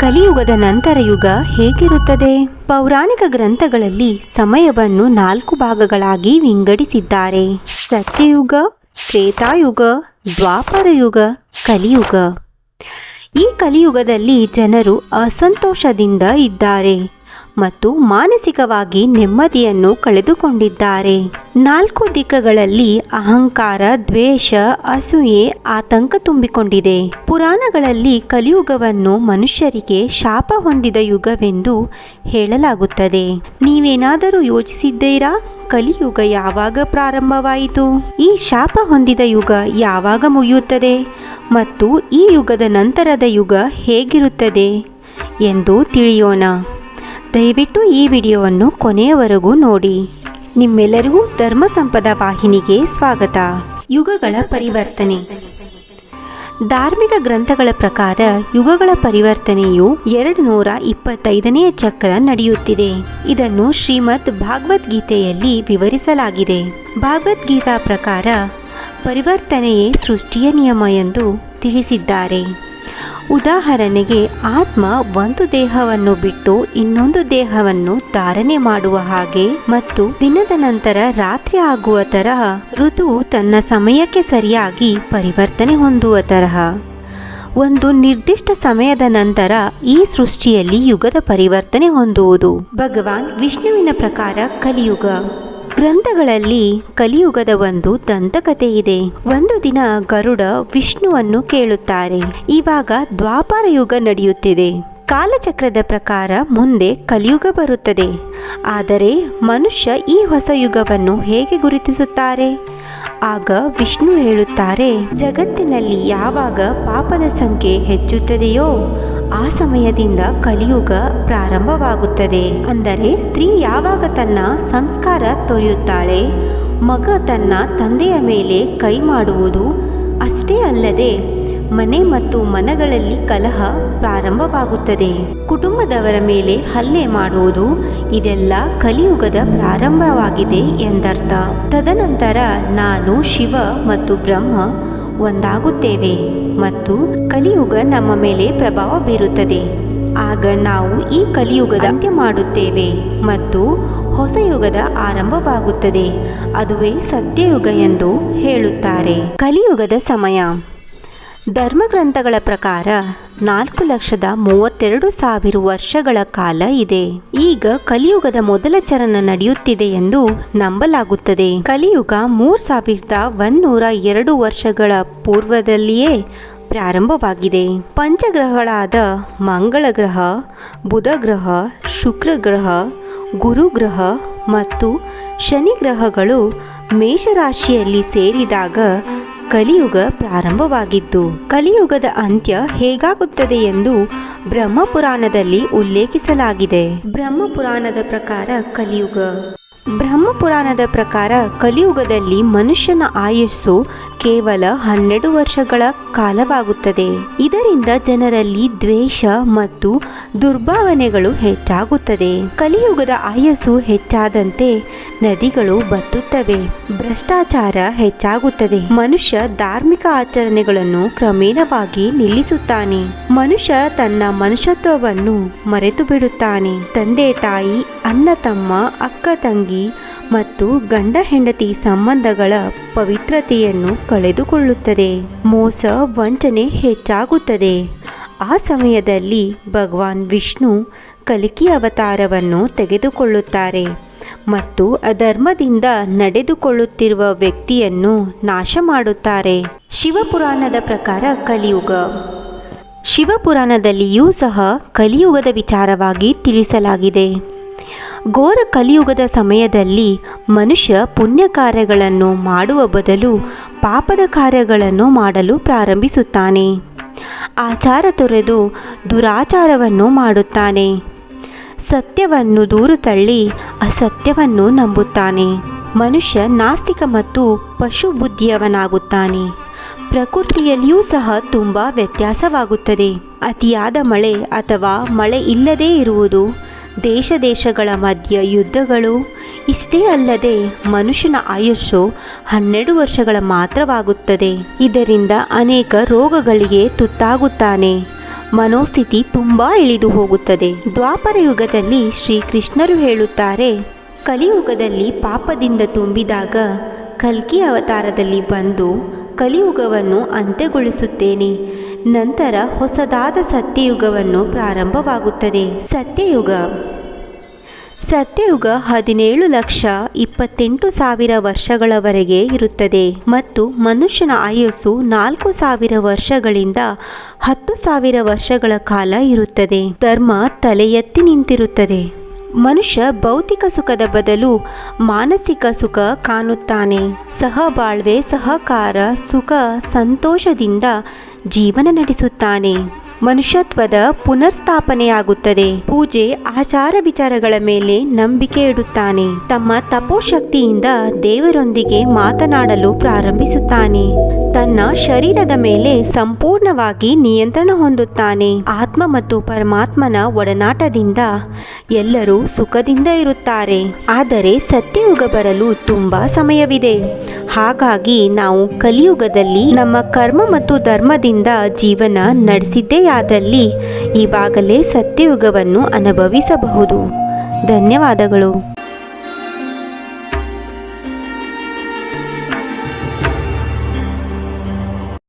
ಕಲಿಯುಗದ ನಂತರ ಯುಗ ಹೇಗಿರುತ್ತದೆ? ಪೌರಾಣಿಕ ಗ್ರಂಥಗಳಲ್ಲಿ ಸಮಯವನ್ನು ನಾಲ್ಕು ಭಾಗಗಳಾಗಿ ವಿಂಗಡಿಸಿದ್ದಾರೆ. ಸತ್ಯಯುಗ, ತ್ರೇತಾಯುಗ ದ್ವಾಪರ ಯುಗ ಕಲಿಯುಗ. ಈ ಕಲಿಯುಗದಲ್ಲಿ ಜನರು ಅಸಂತೋಷದಿಂದ ಇದ್ದಾರೆ. ಮತ್ತು ಮಾನಸಿಕವಾಗಿ ನೆಮ್ಮದಿಯನ್ನು ಕಳೆದುಕೊಂಡಿದ್ದಾರೆ. ನಾಲ್ಕು ದಿಕ್ಕಗಳಲ್ಲಿ ಅಹಂಕಾರ, ದ್ವೇಷ, ಅಸೂಯೆ, ಆತಂಕ ತುಂಬಿಕೊಂಡಿದೆ. ಪುರಾಣಗಳಲ್ಲಿ ಕಲಿಯುಗವನ್ನು ಮನುಷ್ಯರಿಗೆ ಶಾಪ ಹೊಂದಿದ ಯುಗವೆಂದು ಹೇಳಲಾಗುತ್ತದೆ. ನೀವೇನಾದರೂ ಯೋಚಿಸಿದ್ದೀರಾ? ಕಲಿಯುಗ ಯಾವಾಗ ಪ್ರಾರಂಭವಾಯಿತು? ಈ ಶಾಪ ಹೊಂದಿದ ಯುಗ ಯಾವಾಗ ಮುಗಿಯುತ್ತದೆ? ಮತ್ತು ಈ ಯುಗದ ನಂತರದ ಯುಗ ಹೇಗಿರುತ್ತದೆ ಎಂದು ತಿಳಿಯೋಣ. ದಯವಿಟ್ಟು ಈ ವಿಡಿಯೋವನ್ನು ಕೊನೆಯವರೆಗೂ ನೋಡಿ. ನಿಮ್ಮೆಲ್ಲರಿಗೂ ಧರ್ಮ ಸಂಪದ ವಾಹಿನಿಗೆ ಸ್ವಾಗತ. ಯುಗಗಳ ಪರಿವರ್ತನೆ. ಧಾರ್ಮಿಕ ಗ್ರಂಥಗಳ ಪ್ರಕಾರ ಯುಗಗಳ ಪರಿವರ್ತನೆಯು ಎರಡು ನೂರ ಇಪ್ಪತ್ತೈದನೆಯ ಚಕ್ರ ನಡೆಯುತ್ತಿದೆ. ಇದನ್ನು ಶ್ರೀಮದ್ ಭಾಗವದ್ಗೀತೆಯಲ್ಲಿ ವಿವರಿಸಲಾಗಿದೆ. ಭಾಗವದ್ಗೀತಾ ಪ್ರಕಾರ ಪರಿವರ್ತನೆಯೇ ಸೃಷ್ಟಿಯ ನಿಯಮ ಎಂದು ತಿಳಿಸಿದ್ದಾರೆ. ಉದಾಹರಣೆಗೆ ಆತ್ಮ ಒಂದು ದೇಹವನ್ನು ಬಿಟ್ಟು ಇನ್ನೊಂದು ದೇಹವನ್ನು ಧಾರಣೆ ಮಾಡುವ ಹಾಗೆ ಮತ್ತು ದಿನದ ನಂತರ ರಾತ್ರಿ ಆಗುವ ತರಹ ಋತು ತನ್ನ ಸಮಯಕ್ಕೆ ಸರಿಯಾಗಿ ಪರಿವರ್ತನೆ ಹೊಂದುವ ತರಹ. ಒಂದು ನಿರ್ದಿಷ್ಟ ಸಮಯದ ನಂತರ ಈ ಸೃಷ್ಟಿಯಲ್ಲಿ ಯುಗದ ಪರಿವರ್ತನೆ ಹೊಂದುವುದು. ಭಗವಾನ್ ವಿಷ್ಣುವಿನ ಪ್ರಕಾರ ಕಲಿಯುಗ. ಗ್ರಂಥಗಳಲ್ಲಿ ಕಲಿಯುಗದ ಒಂದು ದಂತಕತೆ ಇದೆ ಒಂದು ದಿನ ಗರುಡ ವಿಷ್ಣುವನ್ನು ಕೇಳುತ್ತಾರೆ. ಇವಾಗ ದ್ವಾಪರ ಯುಗ ನಡೆಯುತ್ತಿದೆ. ಕಾಲಚಕ್ರದ ಪ್ರಕಾರ ಮುಂದೆ ಕಲಿಯುಗ ಬರುತ್ತದೆ. ಆದರೆ ಮನುಷ್ಯ ಈ ಹೊಸ ಯುಗವನ್ನು ಹೇಗೆ ಗುರುತಿಸುತ್ತಾರೆ? ಆಗ ವಿಷ್ಣು ಹೇಳುತ್ತಾರೆ, ಜಗತ್ತಿನಲ್ಲಿ ಯಾವಾಗ ಪಾಪದ ಸಂಖ್ಯೆ ಹೆಚ್ಚುತ್ತದೆಯೋ ಆ ಸಮಯದಿಂದ ಕಲಿಯುಗ ಪ್ರಾರಂಭವಾಗುತ್ತದೆ. ಅಂದರೆ ಸ್ತ್ರೀ ಯಾವಾಗ ತನ್ನ ಸಂಸ್ಕಾರ ತೊರೆಯುತ್ತಾಳೆ? ಮಗ ತನ್ನ ತಂದೆಯ ಮೇಲೆ ಕೈ ಮಾಡುವುದು ಅಷ್ಟೇ ಅಲ್ಲದೆ ಮನೆ ಮತ್ತು ಮನಗಳಲ್ಲಿ ಕಲಹ ಪ್ರಾರಂಭವಾಗುತ್ತದೆ. ಕುಟುಂಬದವರ ಮೇಲೆ ಹಲ್ಲೆ ಮಾಡುವುದು ಇದೆಲ್ಲ ಕಲಿಯುಗದ ಪ್ರಾರಂಭವಾಗಿದೆ ಎಂದರ್ಥ. ತದನಂತರ ನಾನು ಶಿವ ಮತ್ತು ಬ್ರಹ್ಮ ಒಂದಾಗುತ್ತೇವೆ ಮತ್ತು ಕಲಿಯುಗ ನಮ್ಮ ಮೇಲೆ ಪ್ರಭಾವ ಬೀರುತ್ತದೆ. ಆಗ ನಾವು ಈ ಕಲಿಯುಗದ ಅಂತ್ಯ ಮಾಡುತ್ತೇವೆ ಮತ್ತು ಹೊಸ ಯುಗದ ಆರಂಭವಾಗುತ್ತದೆ. ಅದುವೇ ಸತ್ಯಯುಗ ಎಂದು ಹೇಳುತ್ತಾರೆ. ಕಲಿಯುಗದ ಸಮಯ. ಧರ್ಮಗ್ರಂಥಗಳ ಪ್ರಕಾರ ನಾಲ್ಕು ಲಕ್ಷದ ಮೂವತ್ತೆರಡು ಸಾವಿರ ವರ್ಷಗಳ ಕಾಲ ಇದೆ. ಈಗ ಕಲಿಯುಗದ ಮೊದಲ ಚರಣ ನಡೆಯುತ್ತಿದೆ ಎಂದು ನಂಬಲಾಗುತ್ತದೆ. ಕಲಿಯುಗ ಮೂರ್ ಸಾವಿರದ ಒಂದೂರ ಎರಡು ವರ್ಷಗಳ ಪೂರ್ವದಲ್ಲಿಯೇ ಪ್ರಾರಂಭವಾಗಿದೆ. ಪಂಚಗ್ರಹಗಳಾದ ಮಂಗಳ ಗ್ರಹ, ಬುಧ ಗ್ರಹ, ಶುಕ್ರ ಗ್ರಹ, ಗುರು ಗ್ರಹ ಮತ್ತು ಶನಿ ಗ್ರಹಗಳು ಮೇಷರಾಶಿಯಲ್ಲಿ ಸೇರಿದಾಗ ಕಲಿಯುಗ ಪ್ರಾರಂಭವಾಗಿದ್ದು, ಕಲಿಯುಗದ ಅಂತ್ಯ ಹೇಗಾಗುತ್ತದೆ ಎಂದು ಬ್ರಹ್ಮಪುರಾಣದಲ್ಲಿ ಉಲ್ಲೇಖಿಸಲಾಗಿದೆ. ಬ್ರಹ್ಮಪುರಾಣದ ಪ್ರಕಾರ ಕಲಿಯುಗ. ಬ್ರಹ್ಮಪುರಾಣದ ಪ್ರಕಾರ ಕಲಿಯುಗದಲ್ಲಿ ಮನುಷ್ಯನ ಆಯಸ್ಸು ಕೇವಲ ಹನ್ನೆರಡು ವರ್ಷಗಳ ಕಾಲವಾಗುತ್ತದೆ. ಇದರಿಂದ ಜನರಲ್ಲಿ ದ್ವೇಷ ಮತ್ತು ದುರ್ಭಾವನೆಗಳು ಹೆಚ್ಚಾಗುತ್ತದೆ. ಕಲಿಯುಗದ ಆಯಸ್ಸು ಹೆಚ್ಚಾದಂತೆ ನದಿಗಳು ಬತ್ತುತ್ತವೆ. ಭ್ರಷ್ಟಾಚಾರ ಹೆಚ್ಚಾಗುತ್ತದೆ. ಮನುಷ್ಯ ಧಾರ್ಮಿಕ ಆಚರಣೆಗಳನ್ನು ಕ್ರಮೇಣವಾಗಿ ನಿಲ್ಲಿಸುತ್ತಾನೆ. ಮನುಷ್ಯ ತನ್ನ ಮನುಷ್ಯತ್ವವನ್ನು ಮರೆತು ಬಿಡುತ್ತಾನೆ ತಂದೆ ತಾಯಿ, ಅಣ್ಣ ತಮ್ಮ, ಅಕ್ಕ ತಂಗಿ ಮತ್ತು ಗಂಡ ಹೆಂಡತಿ ಸಂಬಂಧಗಳ ಪವಿತ್ರತೆಯನ್ನು ಕಳೆದುಕೊಳ್ಳುತ್ತದೆ. ಮೋಸ ವಂಚನೆ ಹೆಚ್ಚಾಗುತ್ತದೆ. ಆ ಸಮಯದಲ್ಲಿ ಭಗವಾನ್ ವಿಷ್ಣು ಕಲಿಕಿ ಅವತಾರವನ್ನು ತೆಗೆದುಕೊಳ್ಳುತ್ತಾರೆ ಮತ್ತು ಅಧರ್ಮದಿಂದ ನಡೆದುಕೊಳ್ಳುತ್ತಿರುವ ವ್ಯಕ್ತಿಯನ್ನು ನಾಶ ಮಾಡುತ್ತಾರೆ ಶಿವಪುರಾಣದ ಪ್ರಕಾರ ಕಲಿಯುಗ. ಶಿವಪುರಾಣದಲ್ಲಿಯೂ ಸಹ ಕಲಿಯುಗದ ವಿಚಾರವಾಗಿ ತಿಳಿಸಲಾಗಿದೆ. ಘೋರ ಕಲಿಯುಗದ ಸಮಯದಲ್ಲಿ ಮನುಷ್ಯ ಪುಣ್ಯ ಕಾರ್ಯಗಳನ್ನು ಮಾಡುವ ಬದಲು ಪಾಪದ ಕಾರ್ಯಗಳನ್ನು ಮಾಡಲು ಪ್ರಾರಂಭಿಸುತ್ತಾನೆ. ಆಚಾರ ತೊರೆದು ದುರಾಚಾರವನ್ನು ಮಾಡುತ್ತಾನೆ. ಸತ್ಯವನ್ನು ದೂರು ತಳ್ಳಿ ಅಸತ್ಯವನ್ನು ನಂಬುತ್ತಾನೆ. ಮನುಷ್ಯ ನಾಸ್ತಿಕ ಮತ್ತು ಪಶು ಬುದ್ಧಿಯವನಾಗುತ್ತಾನೆ ಪ್ರಕೃತಿಯಲ್ಲಿಯೂ ಸಹ ತುಂಬ ವ್ಯತ್ಯಾಸವಾಗುತ್ತದೆ. ಅತಿಯಾದ ಮಳೆ ಅಥವಾ ಮಳೆ ಇಲ್ಲದೇ ಇರುವುದು ದೇಶ ದೇಶಗಳ ಮಧ್ಯ ಯುದ್ಧಗಳು. ಇಷ್ಟೇ ಅಲ್ಲದೆ ಮನುಷ್ಯನ ಆಯುಷ್ಯು ಹನ್ನೆರಡು ವರ್ಷಗಳ ಮಾತ್ರವಾಗುತ್ತದೆ. ಇದರಿಂದ ಅನೇಕ ರೋಗಗಳಿಗೆ ತುತ್ತಾಗುತ್ತಾನೆ. ಮನೋಸ್ಥಿತಿ ತುಂಬ ಇಳಿದು ಹೋಗುತ್ತದೆ. ದ್ವಾಪರ ಯುಗದಲ್ಲಿ ಶ್ರೀಕೃಷ್ಣರು ಹೇಳುತ್ತಾರೆ, ಕಲಿಯುಗದಲ್ಲಿ ಪಾಪದಿಂದ ತುಂಬಿದಾಗ ಕಲ್ಕಿ ಅವತಾರದಲ್ಲಿ ಬಂದು ಕಲಿಯುಗವನ್ನು ಅಂತ್ಯಗೊಳಿಸುತ್ತೇನೆ. ನಂತರ ಹೊಸದಾದ ಸತ್ಯಯುಗವನ್ನು ಪ್ರಾರಂಭವಾಗುತ್ತದೆ. ಸತ್ಯಯುಗ. ಸತ್ಯಯುಗ ಹದಿನೇಳು ಲಕ್ಷ ಇಪ್ಪತ್ತೆಂಟು ಸಾವಿರ ವರ್ಷಗಳವರೆಗೆ ಇರುತ್ತದೆ ಮತ್ತು ಮನುಷ್ಯನ ಆಯಸ್ಸು ನಾಲ್ಕು ಸಾವಿರ ವರ್ಷಗಳಿಂದ ಹತ್ತು ಸಾವಿರ ವರ್ಷಗಳ ಕಾಲ ಇರುತ್ತದೆ. ಧರ್ಮ ತಲೆ ಎತ್ತಿ ನಿಂತಿರುತ್ತದೆ. ಮನುಷ್ಯ ಭೌತಿಕ ಸುಖದ ಬದಲು ಮಾನಸಿಕ ಸುಖ ಕಾಣುತ್ತಾನೆ. ಸಹಬಾಳ್ವೆ, ಸಹಕಾರ, ಸುಖ, ಸಂತೋಷದಿಂದ ಜೀವನ ನಡೆಸುತ್ತಾನೆ. ಮನುಷ್ಯತ್ವದ ಪುನರ್ಸ್ಥಾಪನೆಯಾಗುತ್ತದೆ. ಪೂಜೆ, ಆಚಾರ ವಿಚಾರಗಳ ಮೇಲೆ ನಂಬಿಕೆ ಇಡುತ್ತಾನೆ. ತಮ್ಮ ತಪೋಶಕ್ತಿಯಿಂದ ದೇವರೊಂದಿಗೆ ಮಾತನಾಡಲು ಪ್ರಾರಂಭಿಸುತ್ತಾನೆ. ತನ್ನ ಶರೀರದ ಮೇಲೆ ಸಂಪೂರ್ಣವಾಗಿ ನಿಯಂತ್ರಣ ಹೊಂದುತ್ತಾನೆ. ಆತ್ಮ ಮತ್ತು ಪರಮಾತ್ಮನ ಒಡನಾಟದಿಂದ ಎಲ್ಲರೂ ಸುಖದಿಂದ ಇರುತ್ತಾರೆ. ಆದರೆ ಸತ್ಯಯುಗ ಬರಲು ತುಂಬಾ ಸಮಯವಿದೆ. ಹಾಗಾಗಿ ನಾವು ಕಲಿಯುಗದಲ್ಲಿ ನಮ್ಮ ಕರ್ಮ ಮತ್ತು ಧರ್ಮದಿಂದ ಜೀವನ ನಡೆಸಿದ್ದೇಯಾದಲ್ಲಿ ಈವಾಗಲೇ ಸತ್ಯಯುಗವನ್ನು ಅನುಭವಿಸಬಹುದು. ಧನ್ಯವಾದಗಳು.